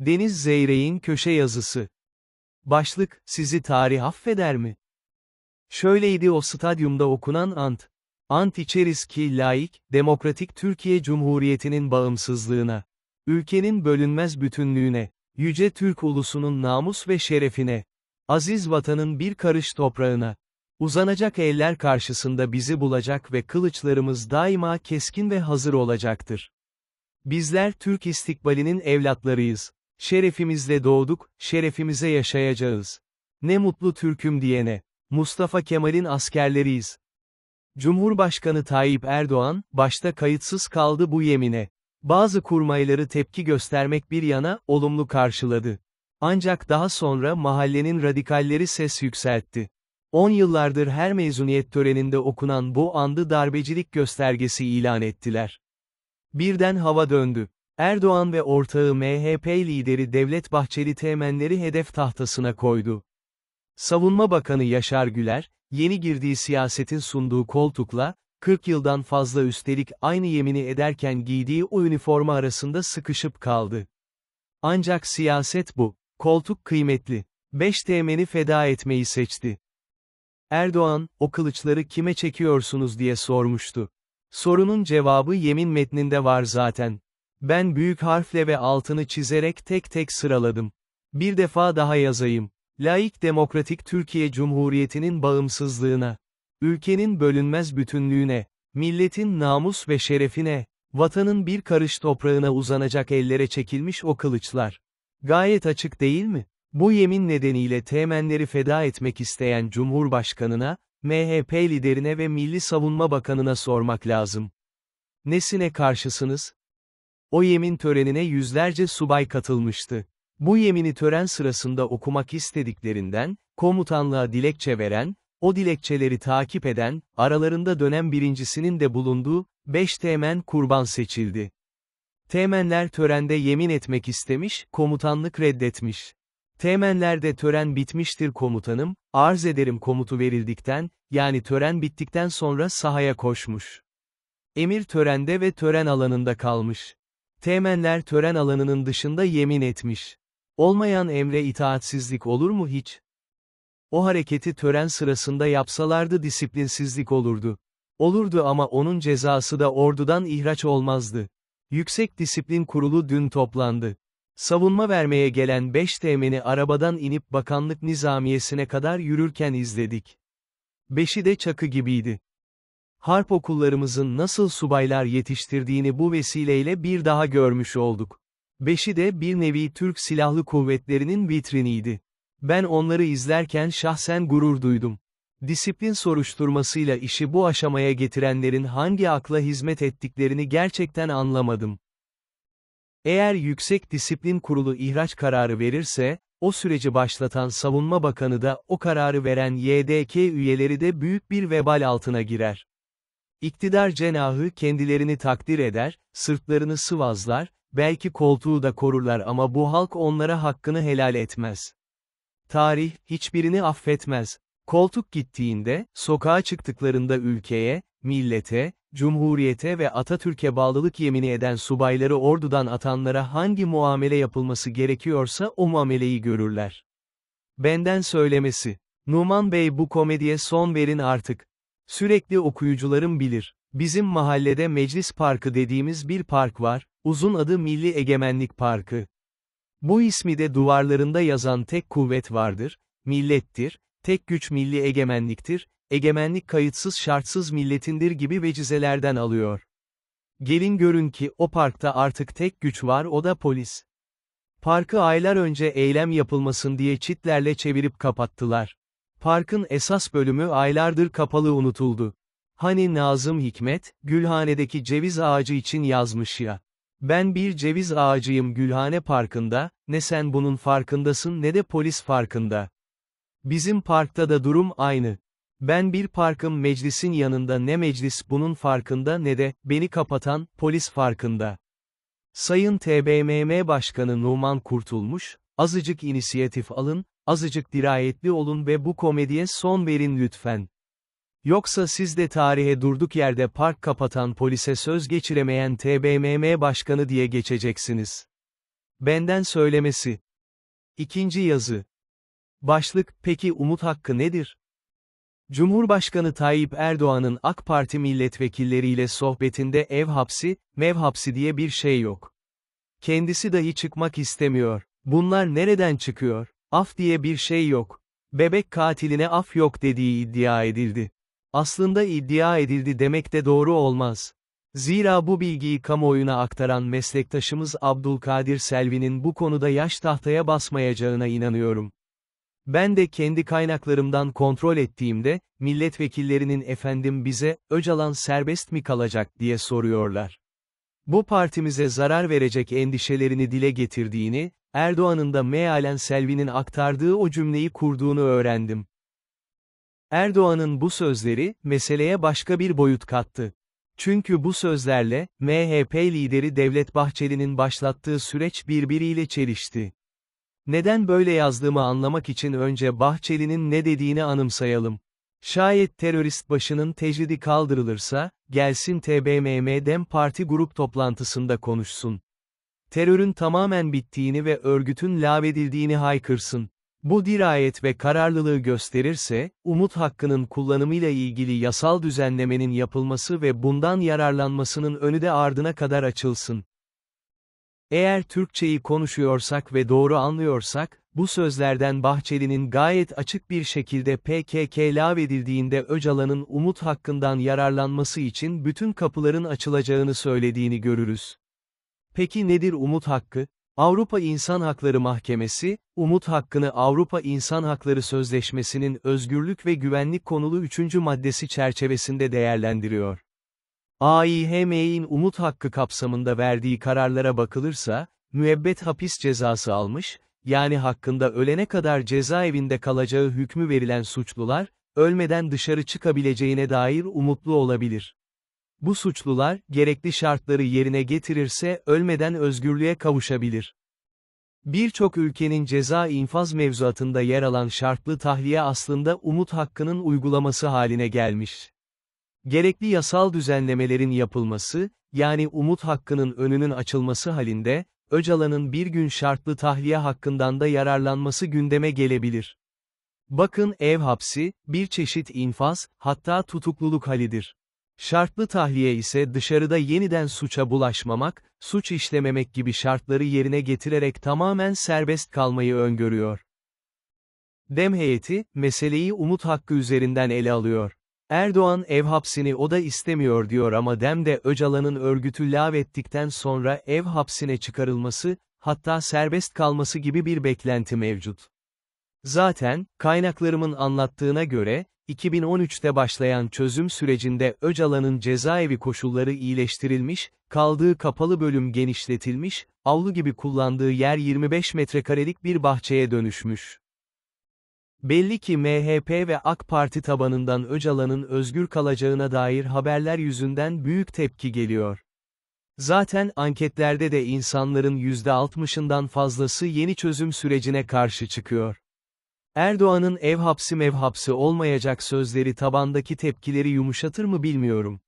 Deniz Zeyrek'in köşe yazısı. Başlık, sizi tarih affeder mi? Şöyleydi o stadyumda okunan ant. Ant içeriz ki laik, demokratik Türkiye Cumhuriyeti'nin bağımsızlığına, ülkenin bölünmez bütünlüğüne, yüce Türk ulusunun namus ve şerefine, aziz vatanın bir karış toprağına, uzanacak eller karşısında bizi bulacak ve kılıçlarımız daima keskin ve hazır olacaktır. Bizler Türk istikbalinin evlatlarıyız. Şerefimizle doğduk, şerefimize yaşayacağız. Ne mutlu Türk'üm diyene. Mustafa Kemal'in askerleriyiz. Cumhurbaşkanı Tayyip Erdoğan, başta kayıtsız kaldı bu yemine. Bazı kurmayları tepki göstermek bir yana, olumlu karşıladı. Ancak daha sonra mahallenin radikalleri ses yükseltti. 10 yıllardır her mezuniyet töreninde okunan bu andı darbecilik göstergesi ilan ettiler. Birden hava döndü. Erdoğan ve ortağı MHP lideri Devlet Bahçeli temenleri hedef tahtasına koydu. Savunma Bakanı Yaşar Güler, yeni girdiği siyasetin sunduğu koltukla, 40 yıldan fazla üstelik aynı yemini ederken giydiği o üniforma arasında sıkışıp kaldı. Ancak siyaset bu, koltuk kıymetli. 5 temeni feda etmeyi seçti. Erdoğan, o kılıçları kime çekiyorsunuz diye sormuştu. Sorunun cevabı yemin metninde var zaten. Ben büyük harfle ve altını çizerek tek tek sıraladım. Bir defa daha yazayım. Laik Demokratik Türkiye Cumhuriyeti'nin bağımsızlığına, ülkenin bölünmez bütünlüğüne, milletin namus ve şerefine, vatanın bir karış toprağına uzanacak ellere çekilmiş o kılıçlar. Gayet açık değil mi? Bu yemin nedeniyle temenleri feda etmek isteyen Cumhurbaşkanına, MHP liderine ve Milli Savunma Bakanına sormak lazım. Nesine karşısınız? O yemin törenine yüzlerce subay katılmıştı. Bu yemini tören sırasında okumak istediklerinden, komutanlığa dilekçe veren, o dilekçeleri takip eden, aralarında dönem birincisinin de bulunduğu, beş temen kurban seçildi. Temenler törende yemin etmek istemiş, komutanlık reddetmiş. Temenlerde tören bitmiştir komutanım, arz ederim komutu verildikten, yani tören bittikten sonra sahaya koşmuş. Emir törende ve tören alanında kalmış. Temenler tören alanının dışında yemin etmiş. Olmayan emre itaatsizlik olur mu hiç? O hareketi tören sırasında yapsalardı disiplinsizlik olurdu. Olurdu ama onun cezası da ordudan ihraç olmazdı. Yüksek Disiplin Kurulu dün toplandı. Savunma vermeye gelen 5 temeni arabadan inip bakanlık nizamiyesine kadar yürürken izledik. Beşi de çakı gibiydi. Harp okullarımızın nasıl subaylar yetiştirdiğini bu vesileyle bir daha görmüş olduk. Beşi de bir nevi Türk Silahlı Kuvvetleri'nin vitriniydi. Ben onları izlerken şahsen gurur duydum. Disiplin soruşturmasıyla işi bu aşamaya getirenlerin hangi akla hizmet ettiklerini gerçekten anlamadım. Eğer Yüksek Disiplin Kurulu ihraç kararı verirse, o süreci başlatan Savunma Bakanı da o kararı veren YDK üyeleri de büyük bir vebal altına girer. İktidar cenahı kendilerini takdir eder, sırtlarını sıvazlar, belki koltuğu da korurlar ama bu halk onlara hakkını helal etmez. Tarih, hiçbirini affetmez. Koltuk gittiğinde, sokağa çıktıklarında ülkeye, millete, cumhuriyete ve Atatürk'e bağlılık yemini eden subayları ordudan atanlara hangi muamele yapılması gerekiyorsa o muameleyi görürler. Benden söylemesi. Numan Bey bu komediye son verin artık. Sürekli okuyucularım bilir. Bizim mahallede Meclis Parkı dediğimiz bir park var, uzun adı Milli Egemenlik Parkı. Bu ismi de duvarlarında yazan tek kuvvet vardır, millettir, tek güç milli egemenliktir, egemenlik kayıtsız şartsız milletindir gibi vecizelerden alıyor. Gelin görün ki o parkta artık tek güç var o da polis. Parkı aylar önce eylem yapılmasın diye çitlerle çevirip kapattılar. Parkın esas bölümü aylardır kapalı unutuldu. Hani Nazım Hikmet, Gülhane'deki ceviz ağacı için yazmış ya. Ben bir ceviz ağacıyım Gülhane Parkı'nda, ne sen bunun farkındasın ne de polis farkında. Bizim parkta da durum aynı. Ben bir parkım meclisin yanında ne meclis bunun farkında ne de, beni kapatan, polis farkında. Sayın TBMM Başkanı Numan Kurtulmuş, azıcık inisiyatif alın, azıcık dirayetli olun ve bu komediye son verin lütfen. Yoksa siz de tarihe durduk yerde park kapatan polise söz geçiremeyen TBMM Başkanı diye geçeceksiniz. Benden söylemesi. İkinci yazı. Başlık, peki umut hakkı nedir? Cumhurbaşkanı Tayyip Erdoğan'ın AK Parti milletvekilleriyle sohbetinde ev hapsi, mev hapsi diye bir şey yok. Kendisi dahi çıkmak istemiyor. Bunlar nereden çıkıyor? Af diye bir şey yok. Bebek katiline af yok dediği iddia edildi. Aslında iddia edildi demek de doğru olmaz. Zira bu bilgiyi kamuoyuna aktaran meslektaşımız Abdülkadir Selvi'nin bu konuda yaş tahtaya basmayacağına inanıyorum. Ben de kendi kaynaklarımdan kontrol ettiğimde, milletvekillerinin efendim bize, Öcalan serbest mi kalacak diye soruyorlar. Bu partimize zarar verecek endişelerini dile getirdiğini, Erdoğan'ın da mealen Selvi'nin aktardığı o cümleyi kurduğunu öğrendim. Erdoğan'ın bu sözleri, meseleye başka bir boyut kattı. Çünkü bu sözlerle, MHP lideri Devlet Bahçeli'nin başlattığı süreç birbiriyle çelişti. Neden böyle yazdığımı anlamak için önce Bahçeli'nin ne dediğini anımsayalım. Şayet terörist başının tecridi kaldırılırsa, gelsin TBMM Dem Parti grup toplantısında konuşsun. Terörün tamamen bittiğini ve örgütün lağvedildiğini haykırsın. Bu dirayet ve kararlılığı gösterirse, umut hakkının kullanımıyla ilgili yasal düzenlemenin yapılması ve bundan yararlanmasının önü de ardına kadar açılsın. Eğer Türkçeyi konuşuyorsak ve doğru anlıyorsak, bu sözlerden Bahçeli'nin gayet açık bir şekilde PKK lağvedildiğinde Öcalan'ın umut hakkından yararlanması için bütün kapıların açılacağını söylediğini görürüz. Peki nedir umut hakkı? Avrupa İnsan Hakları Mahkemesi, umut hakkını Avrupa İnsan Hakları Sözleşmesi'nin özgürlük ve güvenlik konulu 3. maddesi çerçevesinde değerlendiriyor. AİHM'in umut hakkı kapsamında verdiği kararlara bakılırsa, müebbet hapis cezası almış, yani hakkında ölene kadar cezaevinde kalacağı hükmü verilen suçlular, ölmeden dışarı çıkabileceğine dair umutlu olabilir. Bu suçlular, gerekli şartları yerine getirirse ölmeden özgürlüğe kavuşabilir. Birçok ülkenin ceza infaz mevzuatında yer alan şartlı tahliye aslında umut hakkının uygulaması haline gelmiş. Gerekli yasal düzenlemelerin yapılması, yani umut hakkının önünün açılması halinde, Öcalan'ın bir gün şartlı tahliye hakkından da yararlanması gündeme gelebilir. Bakın ev hapsi, bir çeşit infaz, hatta tutukluluk halidir. Şartlı tahliye ise dışarıda yeniden suça bulaşmamak, suç işlememek gibi şartları yerine getirerek tamamen serbest kalmayı öngörüyor. Dem heyeti, meseleyi umut hakkı üzerinden ele alıyor. Erdoğan ev hapsini o da istemiyor diyor ama Dem de Öcalan'ın örgütü lağvettikten sonra ev hapsine çıkarılması, hatta serbest kalması gibi bir beklenti mevcut. Zaten, kaynaklarımın anlattığına göre, 2013'te başlayan çözüm sürecinde Öcalan'ın cezaevi koşulları iyileştirilmiş, kaldığı kapalı bölüm genişletilmiş, avlu gibi kullandığı yer 25 metrekarelik bir bahçeye dönüşmüş. Belli ki MHP ve AK Parti tabanından Öcalan'ın özgür kalacağına dair haberler yüzünden büyük tepki geliyor. Zaten anketlerde de insanların %60'ından fazlası yeni çözüm sürecine karşı çıkıyor. Erdoğan'ın ev hapsi mev hapsi olmayacak sözleri tabandaki tepkileri yumuşatır mı bilmiyorum.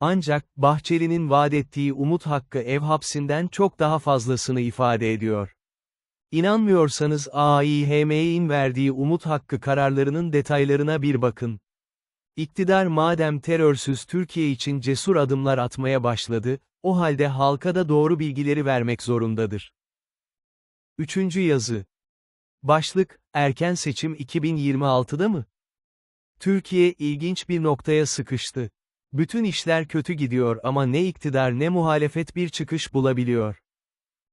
Ancak, Bahçeli'nin vaat ettiği umut hakkı ev hapsinden çok daha fazlasını ifade ediyor. İnanmıyorsanız AİHM'in verdiği umut hakkı kararlarının detaylarına bir bakın. İktidar madem terörsüz Türkiye için cesur adımlar atmaya başladı, o halde halka da doğru bilgileri vermek zorundadır. Üçüncü yazı. Başlık, erken seçim 2026'da mı? Türkiye ilginç bir noktaya sıkıştı. Bütün işler kötü gidiyor ama ne iktidar ne muhalefet bir çıkış bulabiliyor.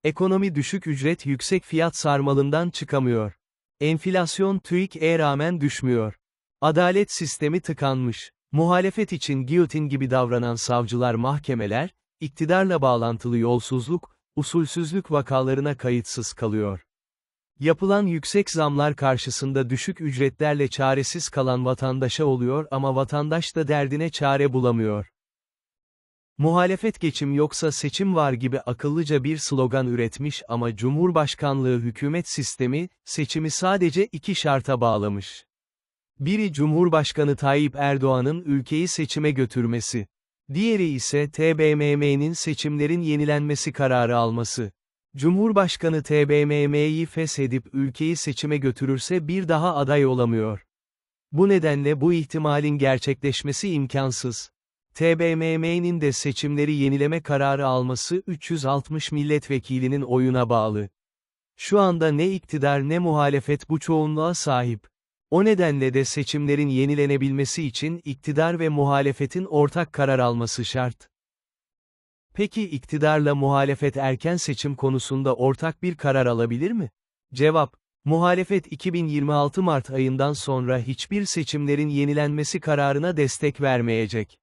Ekonomi düşük ücret yüksek fiyat sarmalından çıkamıyor. Enflasyon TÜİK'e rağmen düşmüyor. Adalet sistemi tıkanmış. Muhalefet için giyotin gibi davranan savcılar mahkemeler, iktidarla bağlantılı yolsuzluk, usulsüzlük vakalarına kayıtsız kalıyor. Yapılan yüksek zamlar karşısında düşük ücretlerle çaresiz kalan vatandaşa oluyor ama vatandaş da derdine çare bulamıyor. Muhalefet geçim yoksa seçim var gibi akıllıca bir slogan üretmiş ama Cumhurbaşkanlığı hükümet sistemi, seçimi sadece iki şarta bağlamış. Biri Cumhurbaşkanı Tayyip Erdoğan'ın ülkeyi seçime götürmesi. Diğeri ise TBMM'nin seçimlerin yenilenmesi kararı alması. Cumhurbaşkanı TBMM'yi feshedip ülkeyi seçime götürürse bir daha aday olamıyor. Bu nedenle bu ihtimalin gerçekleşmesi imkansız. TBMM'nin de seçimleri yenileme kararı alması 360 milletvekilinin oyuna bağlı. Şu anda ne iktidar ne muhalefet bu çoğunluğa sahip. O nedenle de seçimlerin yenilenebilmesi için iktidar ve muhalefetin ortak karar alması şart. Peki iktidarla muhalefet erken seçim konusunda ortak bir karar alabilir mi? Cevap, muhalefet 2026 Mart ayından sonra hiçbir seçimlerin yenilenmesi kararına destek vermeyecek.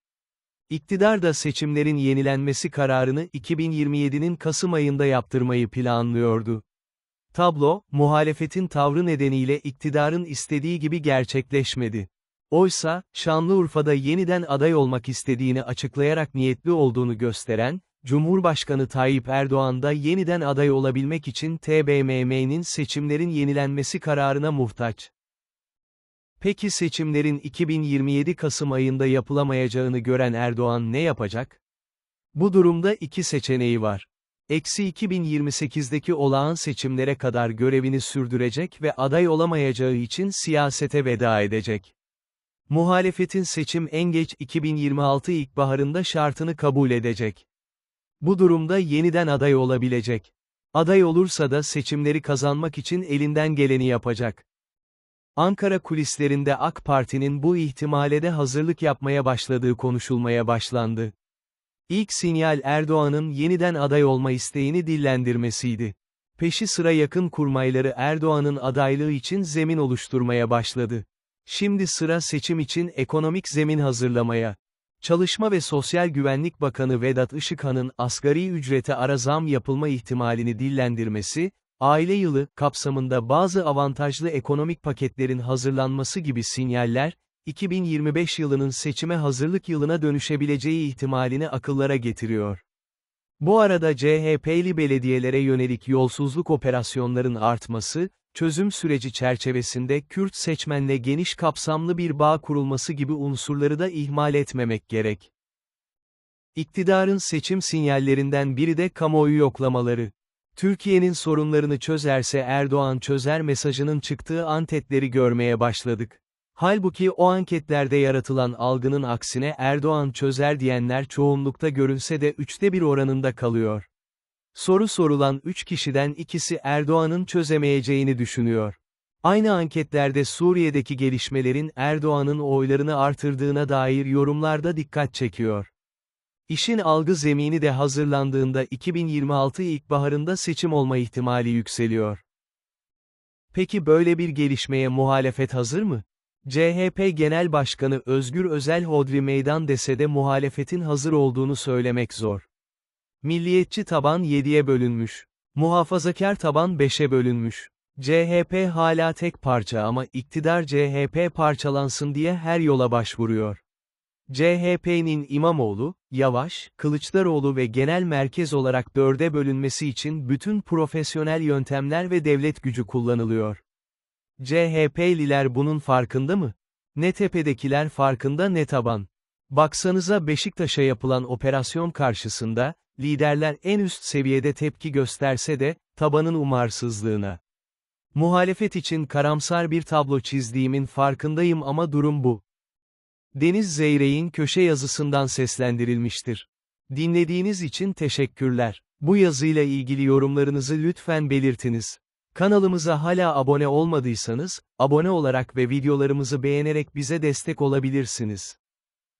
İktidar da seçimlerin yenilenmesi kararını 2027'nin Kasım ayında yaptırmayı planlıyordu. Tablo, muhalefetin tavrı nedeniyle iktidarın istediği gibi gerçekleşmedi. Oysa, Şanlıurfa'da yeniden aday olmak istediğini açıklayarak niyetli olduğunu gösteren, Cumhurbaşkanı Tayyip Erdoğan da yeniden aday olabilmek için TBMM'nin seçimlerin yenilenmesi kararına muhtaç. Peki seçimlerin 2027 Kasım ayında yapılamayacağını gören Erdoğan ne yapacak? Bu durumda iki seçeneği var. Eksi 2028'deki olağan seçimlere kadar görevini sürdürecek ve aday olamayacağı için siyasete veda edecek. Muhalefetin seçim en geç 2026 ilkbaharında şartını kabul edecek. Bu durumda yeniden aday olabilecek. Aday olursa da seçimleri kazanmak için elinden geleni yapacak. Ankara kulislerinde AK Parti'nin bu ihtimale de hazırlık yapmaya başladığı konuşulmaya başlandı. İlk sinyal Erdoğan'ın yeniden aday olma isteğini dillendirmesiydi. Peşi sıra yakın kurmayları Erdoğan'ın adaylığı için zemin oluşturmaya başladı. Şimdi sıra seçim için ekonomik zemin hazırlamaya. Çalışma ve Sosyal Güvenlik Bakanı Vedat Işıkhan'ın asgari ücrete ara zam yapılma ihtimalini dillendirmesi, aile yılı kapsamında bazı avantajlı ekonomik paketlerin hazırlanması gibi sinyaller, 2025 yılının seçime hazırlık yılına dönüşebileceği ihtimalini akıllara getiriyor. Bu arada CHP'li belediyelere yönelik yolsuzluk operasyonların artması, çözüm süreci çerçevesinde Kürt seçmenle geniş kapsamlı bir bağ kurulması gibi unsurları da ihmal etmemek gerek. İktidarın seçim sinyallerinden biri de kamuoyu yoklamaları. Türkiye'nin sorunlarını çözerse Erdoğan çözer mesajının çıktığı anketleri görmeye başladık. Halbuki o anketlerde yaratılan algının aksine Erdoğan çözer diyenler çoğunlukta görünse de üçte bir oranında kalıyor. Soru sorulan üç kişiden ikisi Erdoğan'ın çözemeyeceğini düşünüyor. Aynı anketlerde Suriye'deki gelişmelerin Erdoğan'ın oylarını artırdığına dair yorumlarda dikkat çekiyor. İşin algı zemini de hazırlandığında 2026 ilkbaharında seçim olma ihtimali yükseliyor. Peki böyle bir gelişmeye muhalefet hazır mı? CHP Genel Başkanı Özgür Özel Hodri meydan dese de muhalefetin hazır olduğunu söylemek zor. Milliyetçi taban 7'ye bölünmüş. Muhafazakar taban 5'e bölünmüş. CHP hala tek parça ama iktidar CHP parçalansın diye her yola başvuruyor. CHP'nin İmamoğlu, Yavaş, Kılıçdaroğlu ve genel merkez olarak dörde bölünmesi için bütün profesyonel yöntemler ve devlet gücü kullanılıyor. CHP'liler bunun farkında mı? Ne tepedekiler farkında ne taban. Baksanıza Beşiktaş'a yapılan operasyon karşısında, liderler en üst seviyede tepki gösterse de, tabanın umarsızlığına. Muhalefet için karamsar bir tablo çizdiğimin farkındayım ama durum bu. Deniz Zeyrek'in köşe yazısından seslendirilmiştir. Dinlediğiniz için teşekkürler. Bu yazıyla ilgili yorumlarınızı lütfen belirtiniz. Kanalımıza hala abone olmadıysanız, abone olarak ve videolarımızı beğenerek bize destek olabilirsiniz.